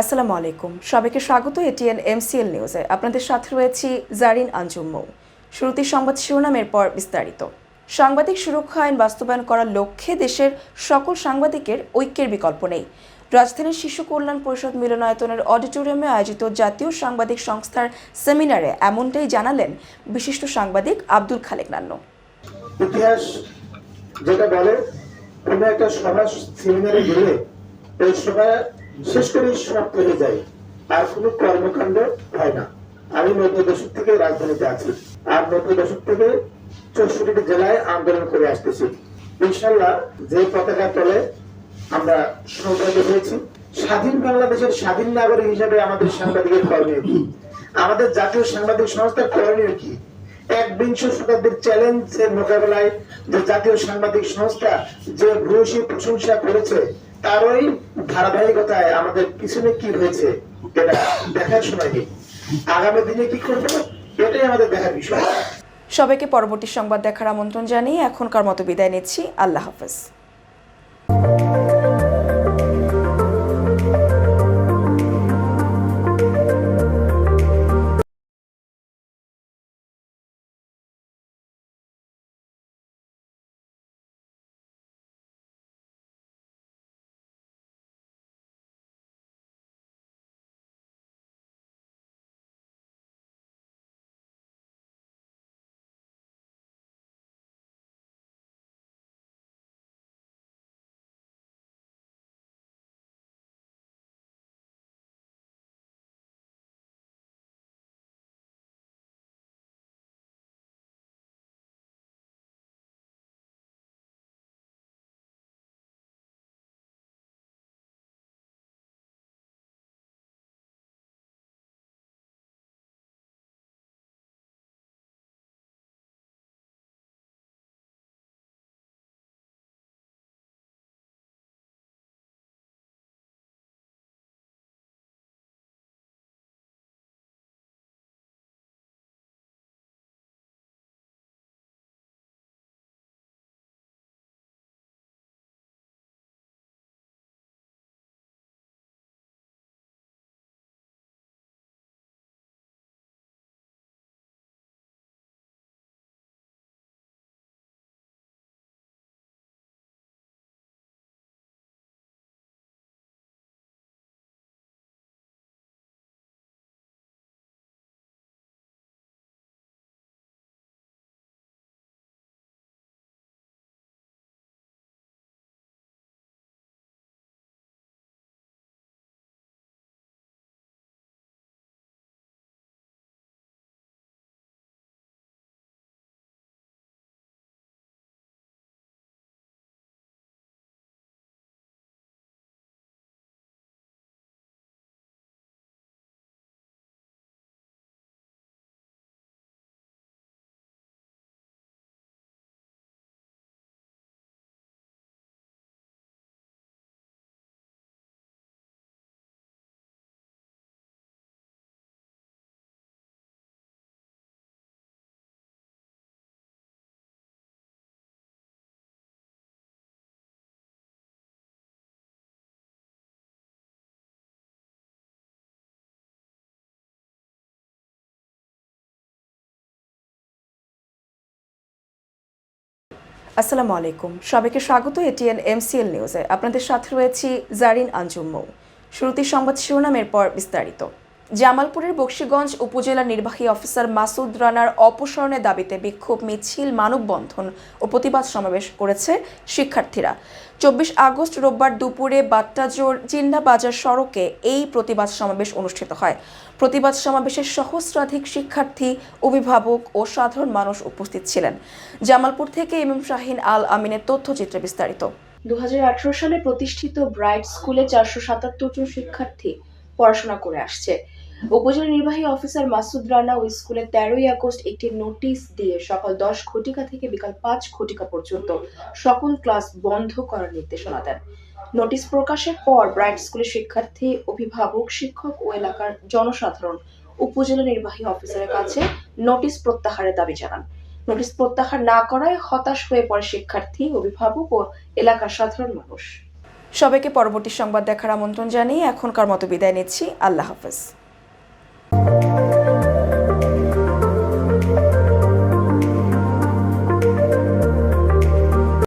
আসসালামু আলাইকুম। সবাইকে স্বাগত এটিএন এমসিএল নিউজে। আপনাদের সাথে রয়েছি জারিন আঞ্জুম মৌ শুরুতে সংবাদ শিরোনামের পর বিস্তারিত। সাংবাদিক সুরক্ষা আইন বাস্তবায়ন করার লক্ষ্যে দেশের সকল সাংবাদিকের ঐক্যের বিকল্প নেই। রাজধানীর শিশু কল্যাণ পরিষদ মিলনায়তনের অডিটোরিয়ামে আয়োজিত জাতীয় সাংবাদিক সংস্থার সেমিনারে এমনটাই জানালেন বিশিষ্ট সাংবাদিক আব্দুল খালেক নান্নু। ইতিহাস যেটা বলে, কোনো একটা সভা সেমিনারে গেলে ওই সভা শেষ করেই সমাপ্ত হয়ে যায় আর কোনো কর্মকাণ্ড হয় না। আমি নব্বই দশক থেকে রাজধানীতে আছি, আর নব্বই দশক থেকে চৌষট্টি জেলায় আন্দোলন করে আসতেছি। ইনশাল্লাহ যে পতাকা তলে আমরা সৌভাগ্য হয়েছি। স্বাধীন বাংলাদেশের স্বাধীন নাগরিক হিসাবে আমাদের সাংবাদিকের করণীয় কি? আমাদের জাতীয় সাংবাদিক সংস্থার করণীয় কি? একবিংশ শতাব্দীর চ্যালেঞ্জের মোকাবেলায় যে জাতীয় সাংবাদিক সংস্থা যে ভূয়সী প্রশংসা করেছে তারই ধারাবাহিকতায় আমাদের পিছনে কি হয়েছে, এটা দেখার সময় নেই। আগামী দিনে কি করব, এটাই আমাদের দেখার বিষয়। সবাইকে পরবর্তী সংবাদ দেখার আমন্ত্রণ জানিয়ে এখনকার মতো বিদায় নিচ্ছি। আল্লাহ হাফেজ। আসসালামু আলাইকুম। সবাইকে স্বাগত এটিএন এমসিএল নিউজে। আপনাদের সাথে রয়েছি জারিন আঞ্জুম মৌ শুরুতে সংবাদ শিরোনামের পর বিস্তারিত। জামালপুরের বক্সিগঞ্জ উপজেলা নির্বাহী অফিসার মাসুদ রানার অপসারণের দাবিতে বিক্ষোভ মিছিল, মানববন্ধন ও প্রতিবাদ সমাবেশ করেছে শিক্ষার্থীরা। চব্বিশ আগস্ট রোববার দুপুরে বাট্টাজোর চিন্না বাজার সড়কে এই প্রতিবাদ সমাবেশ অনুষ্ঠিত হয়। প্রতিবাদ সমাবেশে সহস্রাধিক শিক্ষার্থী, অভিভাবক ও সাধারণ মানুষ উপস্থিত ছিলেন। জামালপুর থেকে ইমাম শাহিন আল আমিনের তথ্যচিত্রে বিস্তারিত। দু হাজার আঠারো সালে প্রতিষ্ঠিত ব্রাইট স্কুলে চারশো সাতাত্তর জন শিক্ষার্থী পড়াশোনা করে আসছে। উপজেলা নির্বাহী অফিসার মাসুদ রানা ওই স্কুলে তেরোই আগস্ট একটি নোটিশ দিয়ে সকাল দশ ঘটিকা থেকে বিকাল পাঁচ ঘটিকা পর্যন্ত সকল ক্লাস বন্ধ করার নির্দেশনা দেন। নোটিশ প্রকাশের পর ব্রাইট স্কুলের শিক্ষার্থী, অভিভাবক, শিক্ষক ও এলাকার জনসাধারণ উপজেলা নির্বাহী অফিসারের কাছে নোটিশ প্রত্যাহারের দাবি জানান। নোটিশ প্রত্যাহার না করায় হতাশ হয়ে পড়ে শিক্ষার্থী, অভিভাবক ও এলাকার সাধারণ মানুষ। সবাইকে পরবর্তী সংবাদ দেখার আমন্ত্রণ জানিয়ে এখনকার মতো বিদায় নিচ্ছি। আল্লাহ হাফেজ।